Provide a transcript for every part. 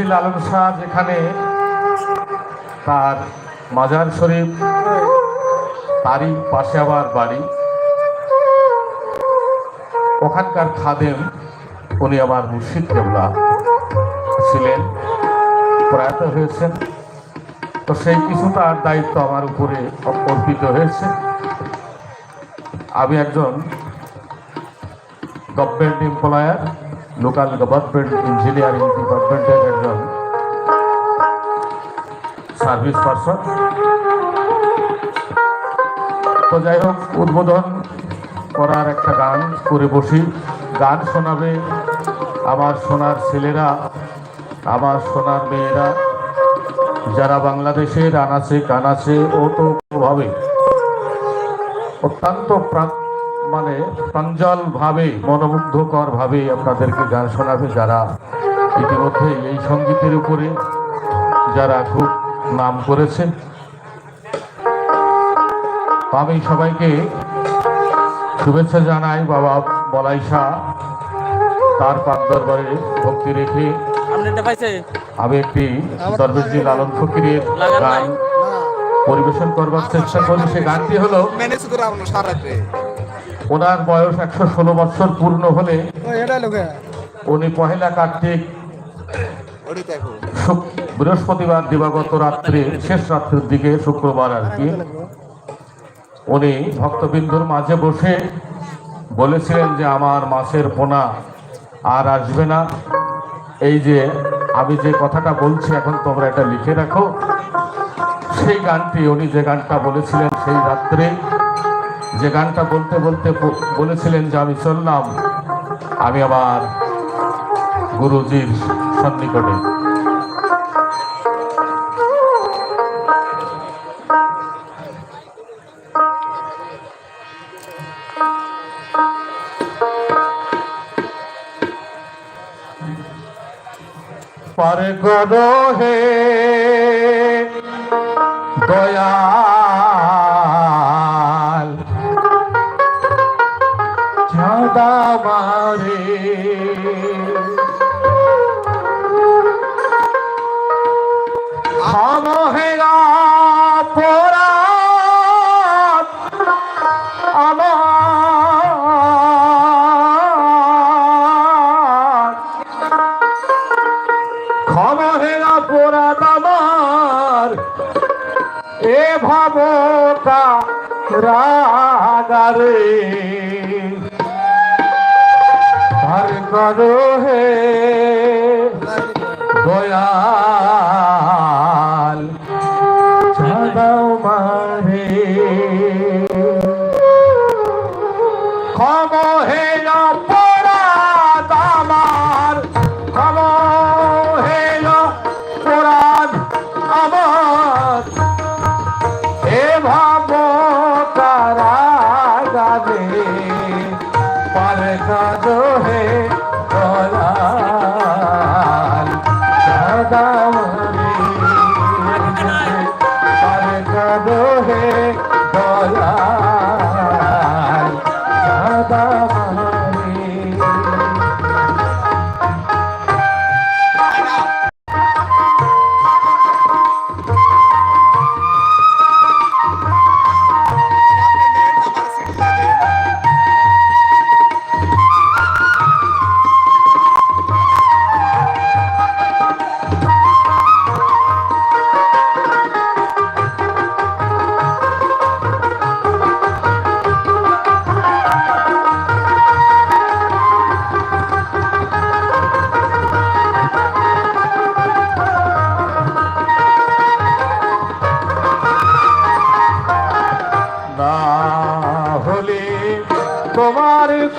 জি লালন শাহ যেখানে তার মাজার শরীফ, তারই পাশে আমার বাড়ি। ওখানকার খাদেম, উনি আমার মুর্শিদ কেবলা ছিলেন, প্রয়াত হয়েছেন। তো সেই কিছুটার দায়িত্ব আমার উপরে অর্পিত হয়েছে। আমি একজন government employer local government engineering ডিপার্টমেন্টের একজন সার্ভিস পার্সন তো যাই হোক, উদ্বোধন করার একটা গান করে বসি। গান শোনাবে আমার সোনার ছেলেরা, আমার সোনার মেয়েরা। যারা বাংলাদেশের আনাচে কানাচে ওতভাবে অত্যন্ত প্রাণ মানে প্রাঞ্জল ভাবে মনোমুগ্ধকর ভাবে আপনাদেরকে গান শোনাবে যারা ইতিমধ্যে এই সঙ্গীতের উপরে যারা খুব নাম করেছে। আমি সবাইকে শুভেচ্ছা জানাই বাবা বলাই শাহ তার পাক দরবারে ভক্তি রেখে। আমি একটি সর্বজি লালন ফকিরের গান পরিবেশন করবার চেষ্টা করি সে গানটি হলো ওনার বয়স একশো ষোলো বছর পূর্ণ হলে উনি পহেলা কার্তিক বৃহস্পতিবার দিবাগত রাত্রে শেষ রাত্রের দিকে শুক্রবার আর কি উনি ভক্তবিন্দুর মাঝে বসে বলেছিলেন যে আমার মাছের পোনা আর আসবে না। এই যে আমি যে কথাটা বলছি এখন তোমরা এটা লিখে রাখো। সেই গানটি উনি যে গানটা বলেছিলেন সেই রাত্রে যে গানটা বলতে বলতে বলেছিলেন যে আমি চললাম, আমি আমার গুরুজির সন্নিকটে। পার করো হে দয়াল মারে খামহেরা পোরা আমার খমহেরা পোরাত আমার এ ভাবতা রাগারে। হর করো হে দয়াল ছাড়াও মারে। ক্ষম হেল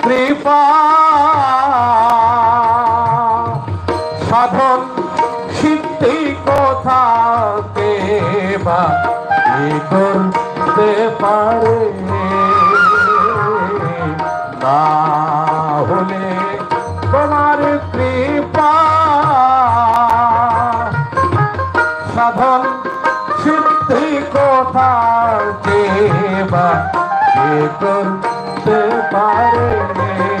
কৃপা। সাধন সিদ্ধি কোথাতে বা কি করতে পারে? না তোমার কৃপা। সাধন সিদ্ধি কোথা দেবা করতে ਤੇ ਬਾਰੇ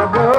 Bravo.